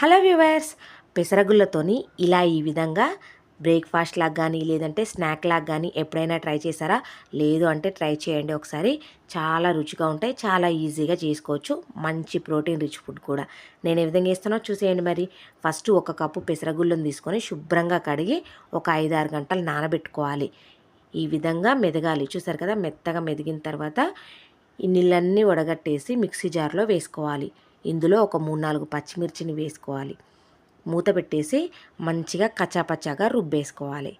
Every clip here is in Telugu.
హలో వ్యూవర్స్ పెసరగుళ్ళతోని ఇలా ఈ విధంగా బ్రేక్ఫాస్ట్ లాగా కానీ లేదంటే స్నాక్ లాగా కానీ ఎప్పుడైనా ట్రై చేశారా? లేదు అంటే ట్రై చేయండి ఒకసారి. చాలా రుచిగా ఉంటాయి చాలా ఈజీగా చేసుకోవచ్చు. మంచి ప్రోటీన్ రిచ్ ఫుడ్ కూడా. నేను ఏ విధంగా వేస్తానో చూసేయండి మరి. ఫస్ట్ ఒక కప్పు పెసరగుళ్ళను తీసుకొని శుభ్రంగా కడిగి ఒక ఐదు ఆరు గంటలు నానబెట్టుకోవాలి. ఈ విధంగా మెదగాలి. చూసారు కదా మెత్తగా మెదిగిన తర్వాత ఈ నీళ్ళన్నీ వడగట్టేసి మిక్సీ జార్లో వేసుకోవాలి. ఇందులో ఒక మూడు నాలుగు పచ్చిమిర్చిని వేసుకోవాలి. మూత పెట్టేసి మంచిగా కచ్చాపచ్చాగా రుబ్బేసుకోవాలి.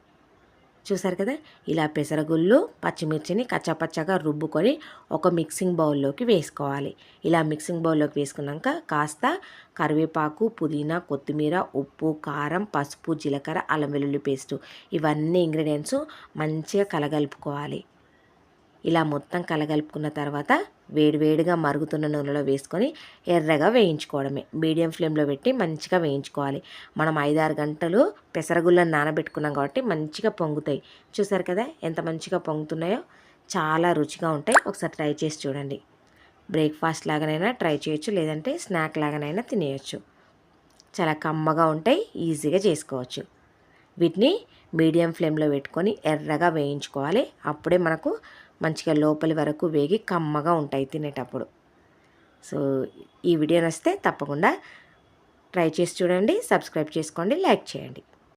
చూసారు కదా? ఇలా పెసరగుళ్ళు పచ్చిమిర్చిని కచ్చాపచ్చాగా రుబ్బుకొని ఒక మిక్సింగ్ బౌల్లోకి వేసుకోవాలి. ఇలా మిక్సింగ్ బౌల్లోకి వేసుకున్నాక కాస్త కరివేపాకు పుదీనా కొత్తిమీర ఉప్పు కారం పసుపు జీలకర్ర అల్లం వెల్లుల్లి పేస్టు ఇవన్నీ ఇంగ్రీడియంట్స్ మంచిగా కలగలుపుకోవాలి. ఇలా మొత్తం కలగలుపుకున్న తర్వాత వేడివేడిగా మరుగుతున్న నూనెలో వేసుకొని ఎర్రగా వేయించుకోవడమే. మీడియం ఫ్లేమ్లో పెట్టి మంచిగా వేయించుకోవాలి. మనం ఐదారు గంటలు పెసరగుళ్ళను నానబెట్టుకున్నాం కాబట్టి మంచిగా పొంగుతాయి. చూసారు కదా ఎంత మంచిగా పొంగుతున్నాయో? చాలా రుచిగా ఉంటాయి. ఒకసారి ట్రై చేసి చూడండి. బ్రేక్ఫాస్ట్ లాగానైనా ట్రై చేయొచ్చు లేదంటే స్నాక్ లాగానైనా తినేయచ్చు. చాలా కమ్మగా ఉంటాయి ఈజీగా చేసుకోవచ్చు. వీటిని మీడియం ఫ్లేమ్లో పెట్టుకొని ఎర్రగా వేయించుకోవాలి. అప్పుడే మనకు మంచిగా లోపలి వరకు వేగి కమ్మగా ఉంటాయి తినేటప్పుడు. సో ఈ వీడియో నచ్చితే తప్పకుండా ట్రై చేసి చూడండి సబ్స్క్రైబ్ చేసుకోండి లైక్ చేయండి.